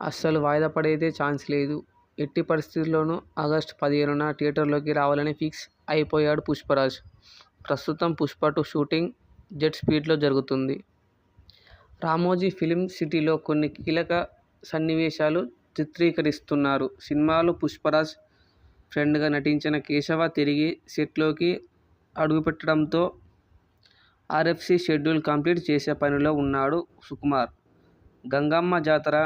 అస్సలు వాయిదా పడేదే ఛాన్స్ లేదు. ఎట్టి పరిస్థితుల్లోనూ ఆగస్టు పదిహేనున థియేటర్లోకి రావాలని ఫిక్స్ అయిపోయాడు పుష్పరాజ్. ప్రస్తుతం పుష్ప టూ షూటింగ్ జెట్ స్పీడ్లో జరుగుతుంది రామోజీ ఫిలిం సిటీలో కొన్ని కీలక సన్నివేశాలు చిత్రీకరిస్తున్నారు. సినిమాలో పుష్పరాజ్ ఫ్రెండ్గా నటించిన కేశవ తిరిగి సెట్లోకి అడుగుపెట్టడంతో R F C schedule complete చేసే పనిలో ఉన్నాడు సుకుమార్. గంగమ్మ జాతర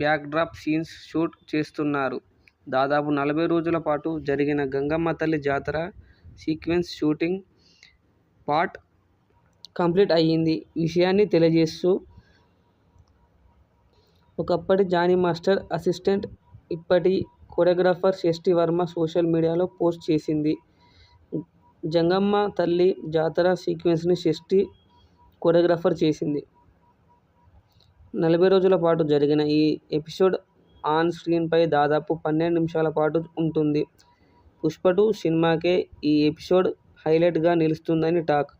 బ్యాక్డ్రాప్ సీన్స్ షూట్ చేస్తున్నారు. దాదాపు నలభై రోజుల పాటు జరిగిన గంగమ్మ తల్లి జాతర సీక్వెన్స్ షూటింగ్ పార్ట్ కంప్లీట్ అయ్యింది విషయాన్ని తెలియజేస్తూ ఒకప్పటి జానీ మాస్టర్ అసిస్టెంట్, ఇప్పటి కొరియోగ్రాఫర్ షష్ఠీ వర్మ సోషల్ మీడియాలో పోస్ట్ చేసింది. జంగమ్మ తల్లి జాతర సీక్వెన్స్ని షష్ఠీ కొరియోగ్రాఫర్ చేసింది. నలభై రోజుల పాటు జరిగిన ఈ ఎపిసోడ్ ఆన్ స్క్రీన్పై దాదాపు పన్నెండు నిమిషాల పాటు ఉంటుంది. పుష్ప టు సినిమాకే ఈ ఎపిసోడ్ హైలైట్గా నిలుస్తుందని టాక్.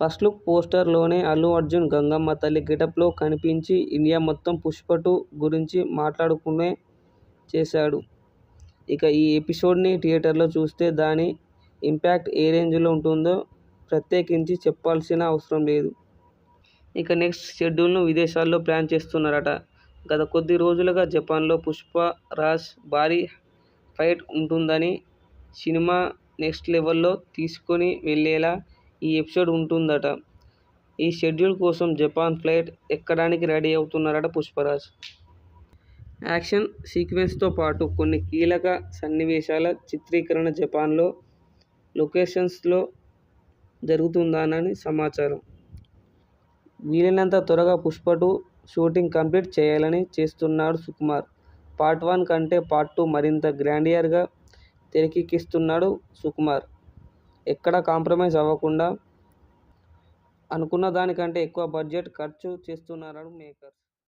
ఫస్ట్ లుక్ పోస్టర్లోనే అల్లు అర్జున్ గంగమ్మ తల్లి గెటప్లో కనిపించి ఇండియా మొత్తం పుష్ప టు గురించి మాట్లాడుకునే చేశాడు. ఇక ఈ ఎపిసోడ్ని థియేటర్లో చూస్తే దాని ఇంపాక్ట్ ఏ రేంజ్లో ఉంటుందో ప్రత్యేకించి చెప్పాల్సిన అవసరం లేదు. ఇక నెక్స్ట్ షెడ్యూల్ను విదేశాల్లో ప్లాన్ చేస్తున్నారట. గత కొద్ది రోజులుగా జపాన్లో పుష్ప రాజ్ భారీ ఫైట్ ఉంటుందని, సినిమా నెక్స్ట్ లెవెల్లో తీసుకొని వెళ్ళేలా ఈ ఎపిసోడ్ ఉంటుందట. ఈ షెడ్యూల్ కోసం జపాన్ ఫ్లైట్ ఎక్కడానికి రెడీ అవుతున్నారట పుష్పరాజ్. యాక్షన్ సీక్వెన్స్తో పాటు కొన్ని కీలక సన్నివేశాల చిత్రీకరణ జపాన్లో లొకేషన్స్లో జరుగుతుందానని సమాచారం. వీలైనంత త్వరగా పుష్పటు షూటింగ్ కంప్లీట్ చేయాలని చేస్తున్నాడు సుకుమార్. పార్ట్ వన్ కంటే పార్ట్ టూ మరింత గ్రాండియర్గా తెరకెక్కిస్తున్నాడు సుకుమార్. ఎక్కడ కాంప్రమైజ్ అవ్వకుండా అనుకున్న దానికంటే ఎక్కువ బడ్జెట్ ఖర్చు చేస్తున్నారు మేకర్స్.